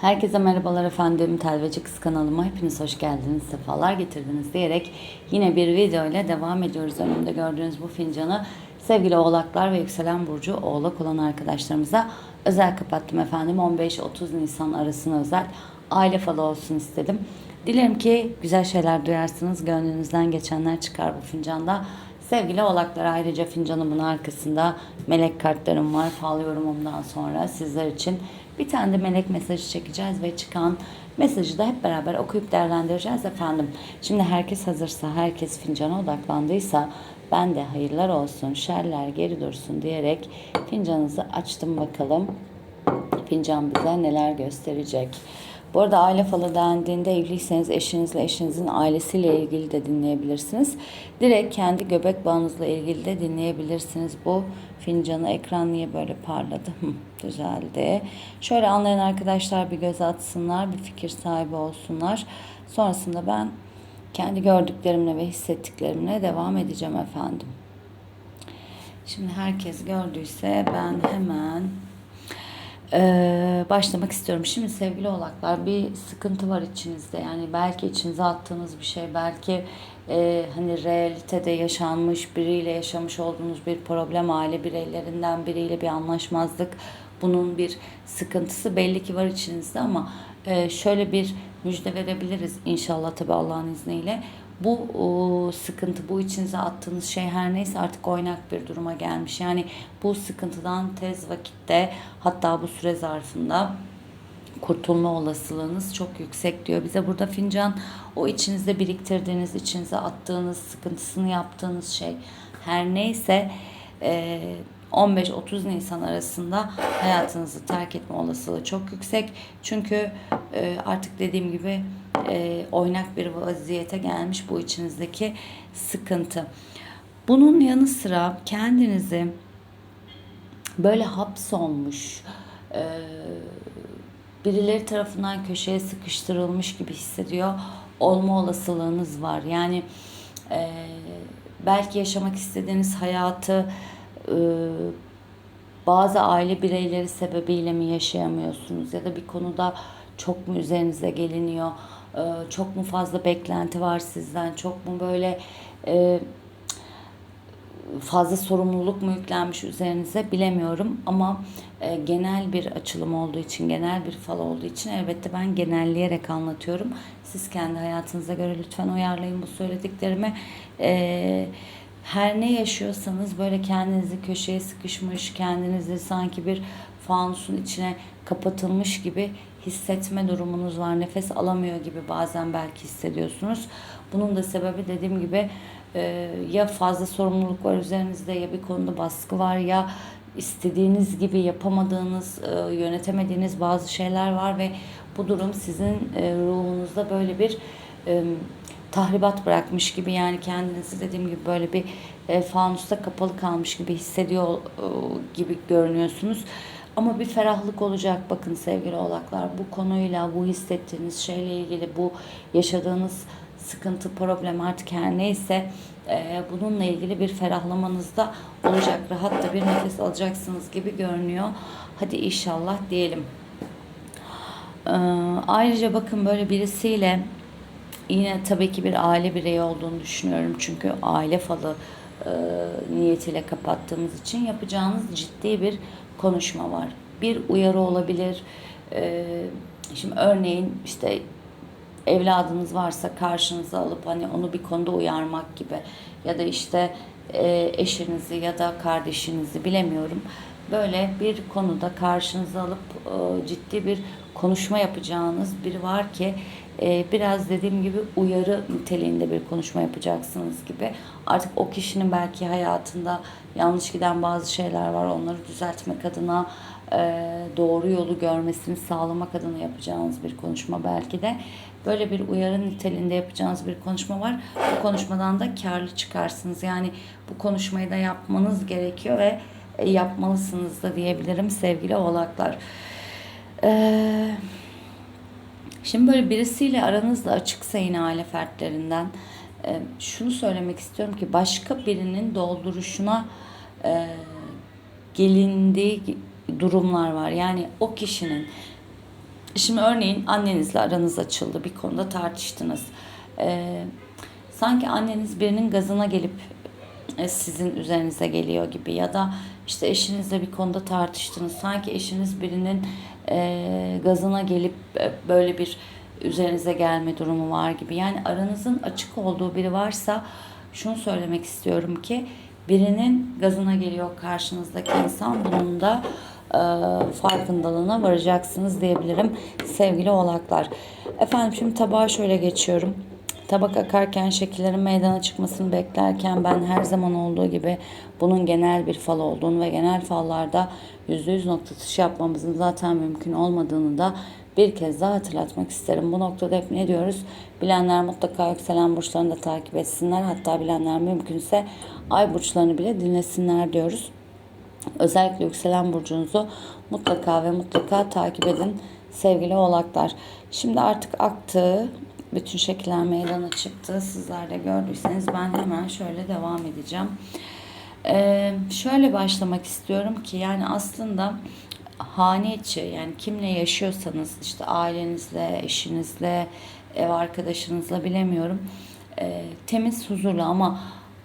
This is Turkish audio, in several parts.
Herkese merhabalar efendim. Telveci Kız kanalıma hepiniz hoş geldiniz, sefalar getirdiniz diyerek yine bir video ile devam ediyoruz. Önümde gördüğünüz bu fincanı sevgili oğlaklar ve yükselen burcu oğlak olan arkadaşlarımıza özel kapattım efendim. 15-30 Nisan arasına özel aile falı olsun istedim. Dilerim ki güzel şeyler duyarsınız. Gönlünüzden geçenler çıkar bu fincanda. Sevgili oğlaklar ayrıca fincanımın arkasında melek kartlarım var. Fal yorumumdan sonra sizler için bir tane de melek mesajı çekeceğiz ve çıkan mesajı da hep beraber okuyup değerlendireceğiz efendim. Şimdi herkes hazırsa, herkes fincana odaklandıysa ben de hayırlar olsun, şerler geri dursun diyerek fincanınızı açtım bakalım. Fincan bize neler gösterecek. Bu arada aile falı dendiğinde evliyseniz eşinizle eşinizin ailesiyle ilgili de dinleyebilirsiniz. Direkt kendi göbek bağınızla ilgili de dinleyebilirsiniz. Bu fincanı ekran niye böyle parladı? Düzeldi. Şöyle anlayan arkadaşlar bir göz atsınlar, bir fikir sahibi olsunlar. Sonrasında ben kendi gördüklerimle ve hissettiklerimle devam edeceğim efendim. Şimdi herkes gördüyse ben hemen ee, başlamak istiyorum. Şimdi sevgili oğlaklar bir sıkıntı var içinizde. Yani belki içinize attığınız bir şey, belki e, hani realitede yaşanmış, biriyle yaşamış olduğunuz bir problem, aile bireylerinden biriyle bir anlaşmazlık, bunun bir sıkıntısı belli ki var içinizde ama e, şöyle bir müjde verebiliriz inşallah tabi Allah'ın izniyle. Bu o, sıkıntı, bu içinize attığınız şey her neyse artık oynak bir duruma gelmiş. Yani bu sıkıntıdan tez vakitte hatta bu süre zarfında kurtulma olasılığınız çok yüksek diyor. Bize burada fincan o içinizde biriktirdiğiniz, içinize attığınız, sıkıntısını yaptığınız şey her neyse e, 15-30 Nisan arasında hayatınızı terk etme olasılığı çok yüksek. Çünkü e, artık dediğim gibi e, oynak bir vaziyete gelmiş bu içinizdeki sıkıntı. Bunun yanı sıra kendinizi böyle hapsolmuş, e, birileri tarafından köşeye sıkıştırılmış gibi hissediyor olma olasılığınız var. Yani e, belki yaşamak istediğiniz hayatı e, bazı aile bireyleri sebebiyle mi yaşayamıyorsunuz ya da bir konuda çok mu üzerinize geliniyor, e, çok mu fazla beklenti var sizden, çok mu böyle e, fazla sorumluluk mu yüklenmiş üzerinize bilemiyorum ama e, genel bir açılım olduğu için, genel bir fal olduğu için elbette ben genelleyerek anlatıyorum. Siz kendi hayatınıza göre lütfen uyarlayın bu söylediklerimi. E, her ne yaşıyorsanız böyle kendinizi köşeye sıkışmış, kendinizi sanki bir fanusun içine kapatılmış gibi hissetme durumunuz var. Nefes alamıyor gibi bazen belki hissediyorsunuz. Bunun da sebebi dediğim gibi e, ya fazla sorumluluk var üzerinizde ya bir konuda baskı var ya istediğiniz gibi yapamadığınız, e, yönetemediğiniz bazı şeyler var ve bu durum sizin e, ruhunuzda böyle bir tahribat bırakmış gibi yani kendinizi dediğim gibi böyle bir fanusta kapalı kalmış gibi hissediyor gibi görünüyorsunuz. Ama bir ferahlık olacak bakın sevgili oğlaklar bu konuyla bu hissettiğiniz şeyle ilgili bu yaşadığınız sıkıntı problem artık her neyse e, bununla ilgili bir ferahlamanız da olacak. Rahat da bir nefes alacaksınız gibi görünüyor. Hadi inşallah diyelim. E, ayrıca bakın böyle birisiyle yine tabii ki bir aile bireyi olduğunu düşünüyorum. Çünkü aile falı e, niyetiyle kapattığımız için yapacağınız ciddi bir konuşma var. Bir uyarı olabilir. E, şimdi örneğin işte evladınız varsa karşınıza alıp hani onu bir konuda uyarmak gibi ya da işte e, eşinizi ya da kardeşinizi bilemiyorum böyle bir konuda karşınıza alıp e, ciddi bir konuşma yapacağınız biri var ki e, biraz dediğim gibi uyarı niteliğinde bir konuşma yapacaksınız gibi. Artık o kişinin belki hayatında yanlış giden bazı şeyler var. Onları düzeltmek adına e, doğru yolu görmesini sağlamak adına yapacağınız bir konuşma belki de. Böyle bir uyarı niteliğinde yapacağınız bir konuşma var. Bu konuşmadan da karlı çıkarsınız. Yani bu konuşmayı da yapmanız gerekiyor ve e, yapmalısınız da diyebilirim sevgili oğlaklar. Eee Şimdi böyle birisiyle aranızda açıksa yine aile fertlerinden e, şunu söylemek istiyorum ki başka birinin dolduruşuna e, gelindiği durumlar var. Yani o kişinin Şimdi örneğin annenizle aranız açıldı. Bir konuda tartıştınız. Ee, sanki anneniz birinin gazına gelip e, sizin üzerinize geliyor gibi ya da işte eşinizle bir konuda tartıştınız. Sanki eşiniz birinin e, gazına gelip e, böyle bir üzerinize gelme durumu var gibi. Yani aranızın açık olduğu biri varsa şunu söylemek istiyorum ki birinin gazına geliyor karşınızdaki insan bunun da e, farkındalığına varacaksınız diyebilirim sevgili oğlaklar. Efendim şimdi tabağa şöyle geçiyorum. Tabak akarken şekillerin meydana çıkmasını beklerken ben her zaman olduğu gibi bunun genel bir fal olduğunu ve genel fallarda %100 nokta atışı yapmamızın zaten mümkün olmadığını da bir kez daha hatırlatmak isterim. Bu noktada hep ne diyoruz? Bilenler mutlaka yükselen burçlarını da takip etsinler. Hatta bilenler mümkünse ay burçlarını bile dinlesinler diyoruz. Özellikle yükselen burcunuzu mutlaka ve mutlaka takip edin sevgili oğlaklar. Şimdi artık aktı. Bütün şekiller meydana çıktı. Sizler de gördüyseniz ben hemen şöyle devam edeceğim. Ee, şöyle başlamak istiyorum ki yani aslında hane içi yani kimle yaşıyorsanız işte ailenizle, eşinizle, ev arkadaşınızla bilemiyorum. Ee, temiz, huzurlu ama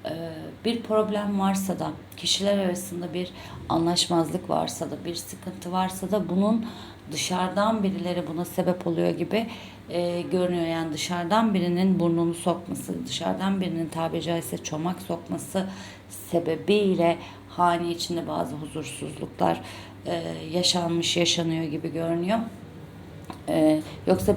e, bir problem varsa da kişiler arasında bir anlaşmazlık varsa da bir sıkıntı varsa da bunun dışarıdan birileri buna sebep oluyor gibi e, görünüyor. Yani dışarıdan birinin burnunu sokması, dışarıdan birinin tabiri caizse çomak sokması sebebiyle hane içinde bazı huzursuzluklar e, yaşanmış, yaşanıyor gibi görünüyor. E, yoksa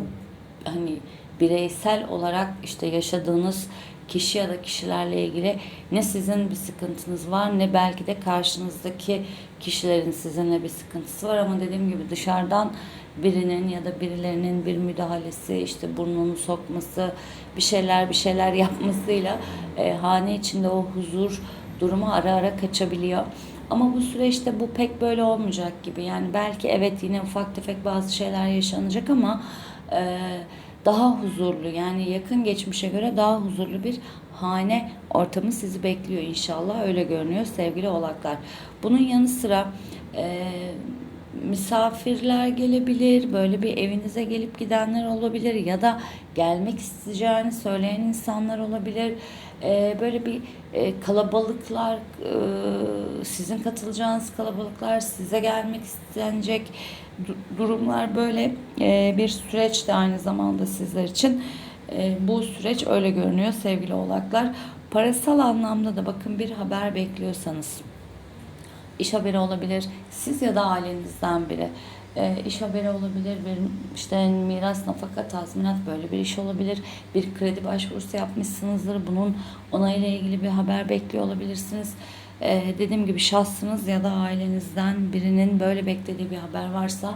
hani bireysel olarak işte yaşadığınız kişi ya da kişilerle ilgili ne sizin bir sıkıntınız var ne belki de karşınızdaki kişilerin sizinle bir sıkıntısı var ama dediğim gibi dışarıdan birinin ya da birilerinin bir müdahalesi işte burnunu sokması bir şeyler bir şeyler yapmasıyla e, hane içinde o huzur durumu ara ara kaçabiliyor. Ama bu süreçte bu pek böyle olmayacak gibi. Yani belki evet yine ufak tefek bazı şeyler yaşanacak ama e, daha huzurlu yani yakın geçmişe göre daha huzurlu bir hane ortamı sizi bekliyor inşallah öyle görünüyor sevgili oğlaklar. Bunun yanı sıra e, misafirler gelebilir, böyle bir evinize gelip gidenler olabilir ya da gelmek isteyeceğini söyleyen insanlar olabilir. Ee, böyle bir e, kalabalıklar, e, sizin katılacağınız kalabalıklar, size gelmek istenecek du- durumlar böyle e, bir süreç de aynı zamanda sizler için. Bu süreç öyle görünüyor sevgili oğlaklar. Parasal anlamda da bakın bir haber bekliyorsanız iş haberi olabilir. Siz ya da ailenizden biri. E, iş haberi olabilir, bir işte miras, nafaka, tazminat böyle bir iş olabilir. Bir kredi başvurusu yapmışsınızdır. Bunun onayla ilgili bir haber bekliyor olabilirsiniz. E, dediğim gibi şahsınız ya da ailenizden birinin böyle beklediği bir haber varsa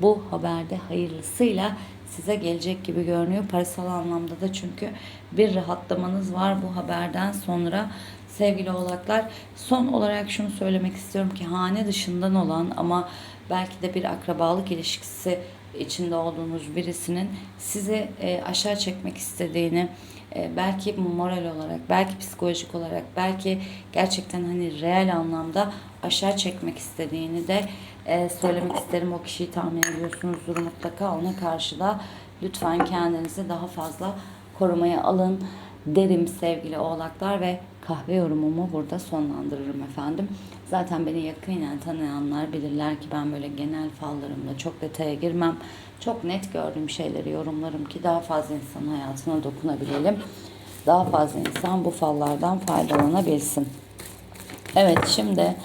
bu haberde hayırlısıyla size gelecek gibi görünüyor. Parasal anlamda da çünkü bir rahatlamanız var bu haberden sonra sevgili oğlaklar. Son olarak şunu söylemek istiyorum ki hane dışından olan ama belki de bir akrabalık ilişkisi içinde olduğunuz birisinin sizi e, aşağı çekmek istediğini e, belki moral olarak, belki psikolojik olarak, belki gerçekten hani reel anlamda aşağı çekmek istediğini de e, söylemek isterim. O kişiyi tahmin ediyorsunuzdur mutlaka. Ona karşı da lütfen kendinizi daha fazla korumaya alın derim sevgili oğlaklar ve kahve yorumumu burada sonlandırırım efendim. Zaten beni yakinen tanıyanlar bilirler ki ben böyle genel fallarımla çok detaya girmem. Çok net gördüğüm şeyleri yorumlarım ki daha fazla insanın hayatına dokunabilelim. Daha fazla insan bu fallardan faydalanabilsin. Evet şimdi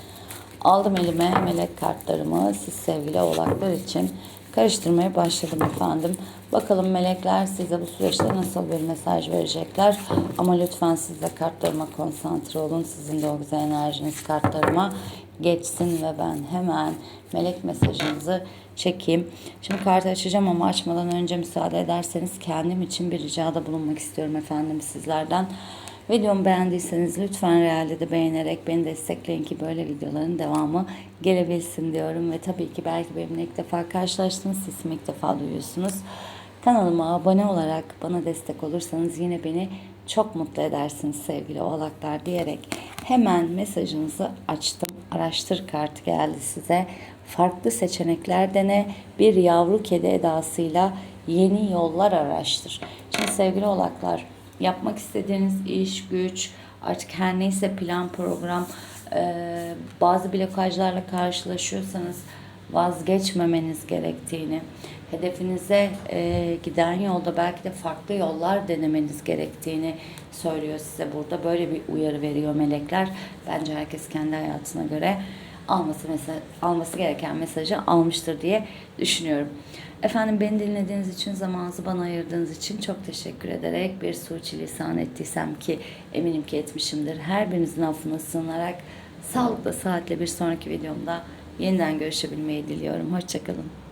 aldım elime melek kartlarımı siz sevgili oğlaklar için karıştırmaya başladım efendim. Bakalım melekler size bu süreçte nasıl bir mesaj verecekler. Ama lütfen siz de kartlarıma konsantre olun. Sizin de o güzel enerjiniz kartlarıma geçsin ve ben hemen melek mesajınızı çekeyim. Şimdi kartı açacağım ama açmadan önce müsaade ederseniz kendim için bir ricada bulunmak istiyorum efendim sizlerden. Videomu beğendiyseniz lütfen realde de beğenerek beni destekleyin ki böyle videoların devamı gelebilsin diyorum. Ve tabii ki belki benimle ilk defa karşılaştınız, sesimi ilk defa duyuyorsunuz. Kanalıma abone olarak bana destek olursanız yine beni çok mutlu edersiniz sevgili oğlaklar diyerek hemen mesajınızı açtım. Araştır kartı geldi size. Farklı seçenekler dene. Bir yavru kedi edasıyla yeni yollar araştır. Şimdi sevgili oğlaklar yapmak istediğiniz iş, güç, artık her neyse plan, program, e, bazı blokajlarla karşılaşıyorsanız vazgeçmemeniz gerektiğini, hedefinize e, giden yolda belki de farklı yollar denemeniz gerektiğini söylüyor size burada. Böyle bir uyarı veriyor melekler. Bence herkes kendi hayatına göre alması mesela alması gereken mesajı almıştır diye düşünüyorum. Efendim beni dinlediğiniz için, zamanınızı bana ayırdığınız için çok teşekkür ederek bir suçilisan ettiysem ki eminim ki etmişimdir. Her birinizin affına sığınarak sağlıkla, saatle bir sonraki videomda yeniden görüşebilmeyi diliyorum. Hoşçakalın.